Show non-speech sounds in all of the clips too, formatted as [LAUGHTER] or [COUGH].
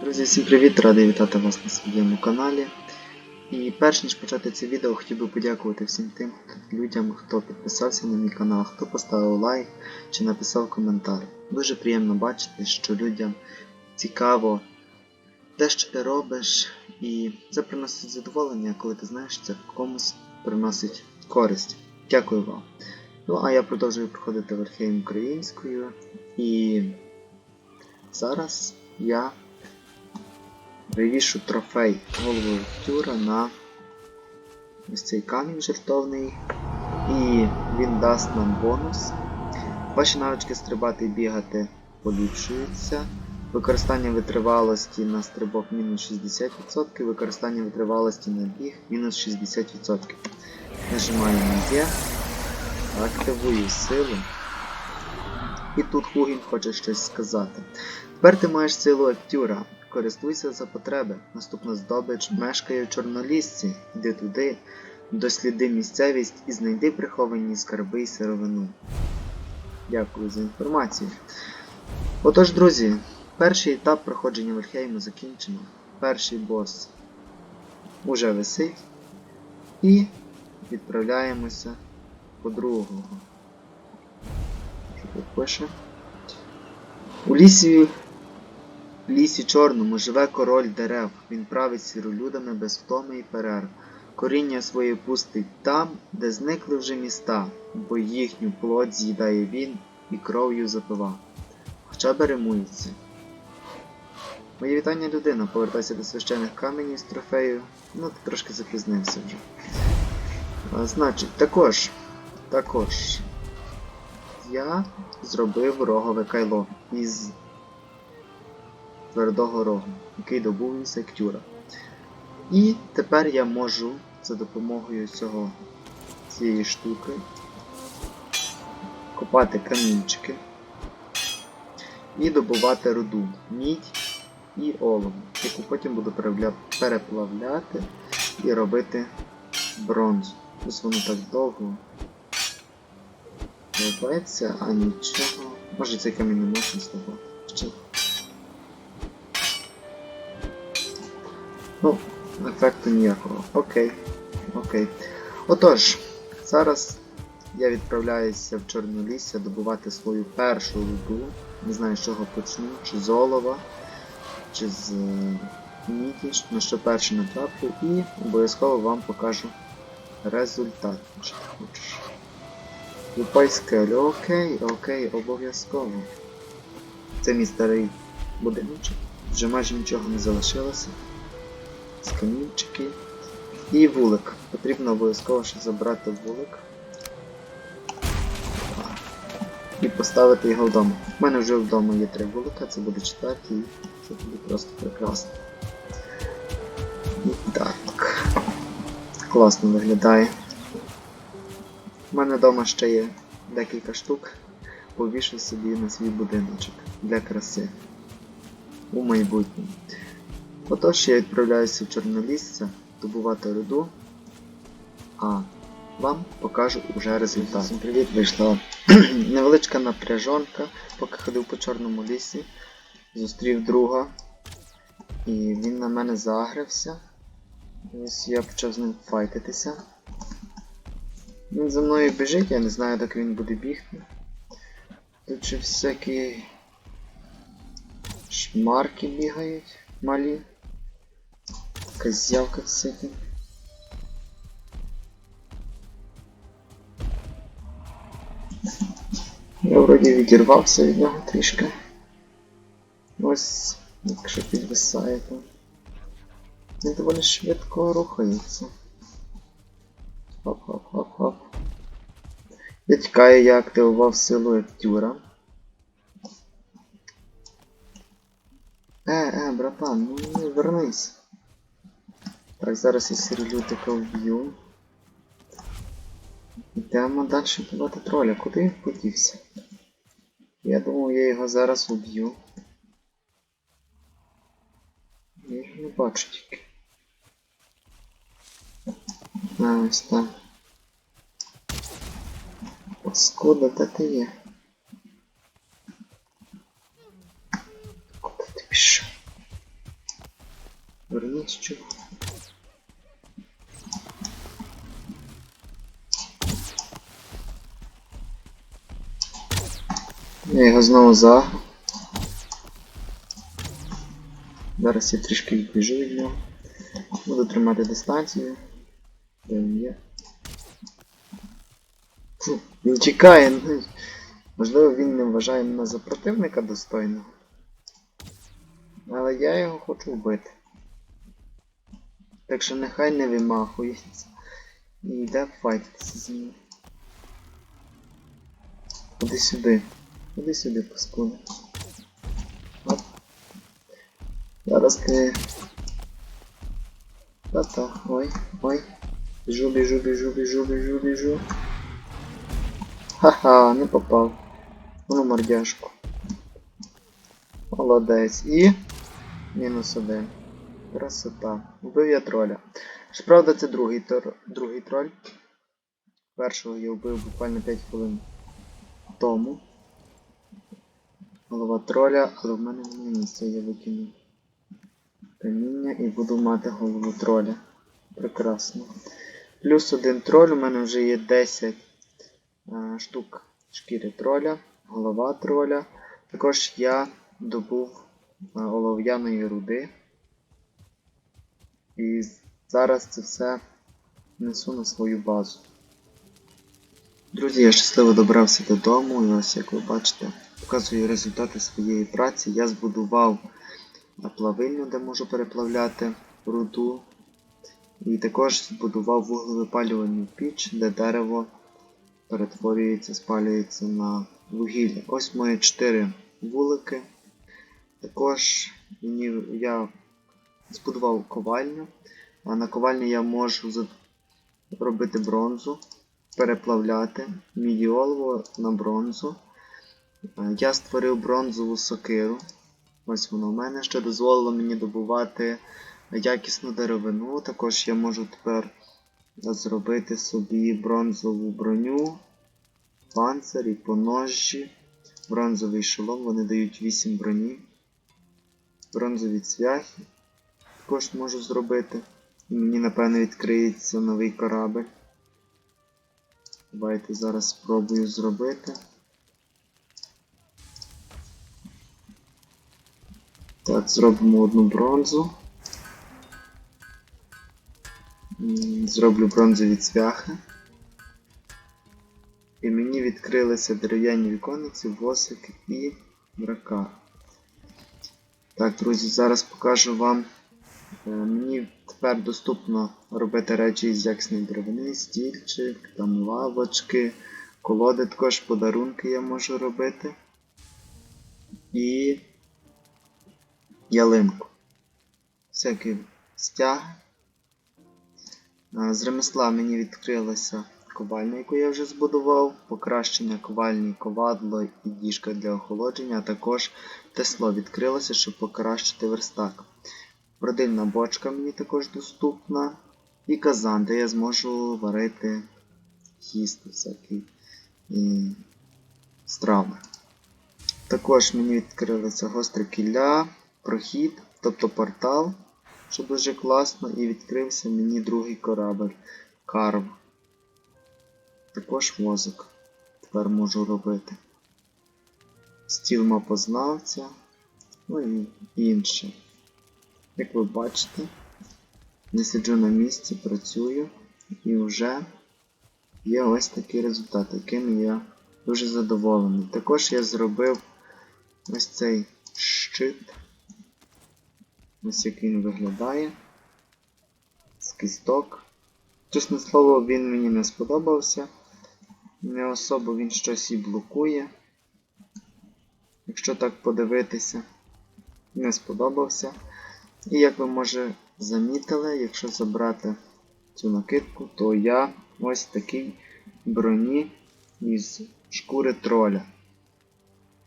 Друзі, всім привіт! Радий вітати вас на своєму каналі. І перш ніж почати це відео, хотів би подякувати всім тим людям, хто підписався на мій канал, хто поставив лайк чи написав коментар. Дуже приємно бачити, що людям цікаво те, що ти робиш, і це приносить задоволення, коли ти знаєш, це комусь приносить користь. Дякую вам. Ну а я продовжую проходити Вархейм українською і зараз я вивішу трофей голови Тюра на ось цей камінь жертовний. І він дасть нам бонус. Ваші навички стрибати і бігати поліпшуються. Використання витривалості на стрибок мінус 60%, використання витривалості на біг мінус 60%. Нажимаю на Є, активую силу. І тут Хугін хоче щось сказати. Тепер ти маєш силу актюра. Користуйся за потреби. Наступна здобич мешкає в Чорнолісці. Йди туди, досліди місцевість і знайди приховані скарби і сировину. Дякую за інформацію. Отож, друзі, перший етап проходження Вальхейму закінчено. Перший бос уже висить. І відправляємося по другого. Що тут пише? У лісі в лісі чорному живе король дерев, він править сіролюдами без втоми і перерв. Коріння своє пустить там, де зникли вже міста, бо їхню плоть з'їдає він і кров'ю запива. Хоча б римується. Моє вітання людина, повертайся до священих каменів з трофею. Ну, ти трошки запізнився вже. А, значить, також, також. Я зробив рогове кайло із твердого рогу, який добув із сектюра. І тепер я можу за допомогою цього цієї штуки копати камінчики і добувати руду, мідь і олово, яку потім буду переплавляти і робити бронзу. Ось воно так довго робиться, а нічого. Може цей камінь не можна здобувати. Ну, ефекту ніякого. Окей. Окей. Отож, зараз я відправляюся в Чорнолісся добувати свою першу руду. Не знаю, з чого почну, чи з олова, чи з е, міді, на що перше натраплю, і обов'язково вам покажу результат, якщо ти хочеш. Лупай скелю, окей, окей, обов'язково. Це мій старий будиночок. Вже майже нічого не залишилося скамінчики і вулик. Потрібно обов'язково ще забрати вулик і поставити його вдома. У мене вже вдома є три вулика, це буде четвертий, це буде просто прекрасно. І так. Класно виглядає. У мене вдома ще є декілька штук. Повішу собі на свій будиночок для краси у майбутньому. Отож, я відправляюся в Чорнолісся добувати руду, а вам покажу уже результат. Всім привіт, вийшла [CLEARS THROAT] невеличка напряжонка, поки ходив по чорному лісі, зустрів друга, і він на мене загрився. Ось я почав з ним файтитися. Він за мною біжить, я не знаю, як він буде бігти. Тут ще всякі шмарки бігають малі. Козявка всякі. Я вроді відірвався від нього трішки. Ось, якщо підвисає, то він доволі швидко рухається. Хоп-хоп-хоп-хоп. Тікаю, я активував силу актюра. Е, е, братан, ну вернись. Так, зараз я сіролютика вб'ю. Йдемо далі побати троля. Куди він подівся? Я думав, я його зараз уб'ю. Я його не бачу тільки. А, ось там. Паскуда, де ти є? Куди ти пішов? Верніть що. Я його знову за. Зараз я трішки відбіжу від нього. Буду тримати дистанцію. Де він є? Фу, він чекає. Можливо, він не вважає мене за противника достойного. Але я його хочу вбити. Так що нехай не вимахується. І йде файтитися зі мною. Ходи сюди. Ходи сюди, паскуда. Оп. Зараз ти. Та-та, ой, ой. Біжу, біжу, біжу, біжу, біжу, біжу. Ха-ха, не попав. Ну мордяшку. Молодець. І. Мінус один. Красота. Вбив я троля. Щоправда, це другий, тор... другий троль. Першого я вбив буквально 5 хвилин тому. Голова троля, але в мене немає місця, я викину каміння і буду мати голову троля. Прекрасно. Плюс один троль, у мене вже є 10 е, штук шкіри троля, голова троля. Також я добув е, олов'яної руди. І зараз це все несу на свою базу. Друзі, я щасливо добрався додому, і ось як ви бачите, показую результати своєї праці. Я збудував плавильню, де можу переплавляти руду. І також збудував вуглевипалювальну піч, де дерево перетворюється, спалюється на вугілля. Ось мої 4 вулики. Також я збудував ковальню. А на ковальні я можу робити бронзу, переплавляти мідіолово на бронзу. Я створив бронзову сокиру. Ось воно в мене, що дозволило мені добувати якісну деревину. Також я можу тепер зробити собі бронзову броню, панцир і поножі, бронзовий шолом, вони дають 8 броні, бронзові цвяхи. Також можу зробити. І Мені, напевно, відкриється новий корабль. Давайте зараз спробую зробити. Так, зробимо одну бронзу. Зроблю бронзові цвяхи. І мені відкрилися дерев'яні віконниці, восик і дракар. Так, друзі, зараз покажу вам. Е, Мені тепер доступно робити речі з якісної деревини, стільчик, там лавочки, колоди, також подарунки я можу робити. І ялинку. Всякі стяги. Е, З ремесла мені відкрилася ковальня, яку я вже збудував, покращення ковальні, ковадло і діжка для охолодження, а також тесло відкрилося, щоб покращити верстак. Бродильна бочка мені також доступна. І казан, де я зможу варити їсти всякі і страви. Також мені відкрилися гостре кілля, прохід, тобто портал, що дуже класно, і відкрився мені другий корабль Карв. Також мозок тепер можу робити. Стіл мапознавця, ну і інше. Як ви бачите, не сиджу на місці, працюю і вже є ось такий результат, яким я дуже задоволений. Також я зробив ось цей щит. Ось як він виглядає. З кісток. Чесне слово, він мені не сподобався. Не особо він щось і блокує. Якщо так подивитися, не сподобався. І як ви може замітили, якщо забрати цю накидку, то я ось такий броні із шкури троля.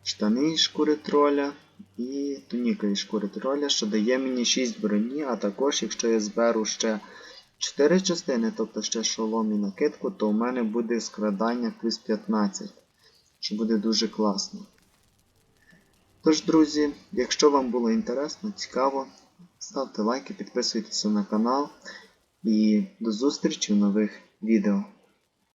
Штани із шкури троля і туніка із шкури троля, що дає мені 6 броні, а також, якщо я зберу ще 4 частини, тобто ще шолом і накидку, то у мене буде скрадання плюс 15, що буде дуже класно. Тож, друзі, якщо вам було інтересно, цікаво, ставте лайки, підписуйтесь на канал і до зустрічі в нових відео.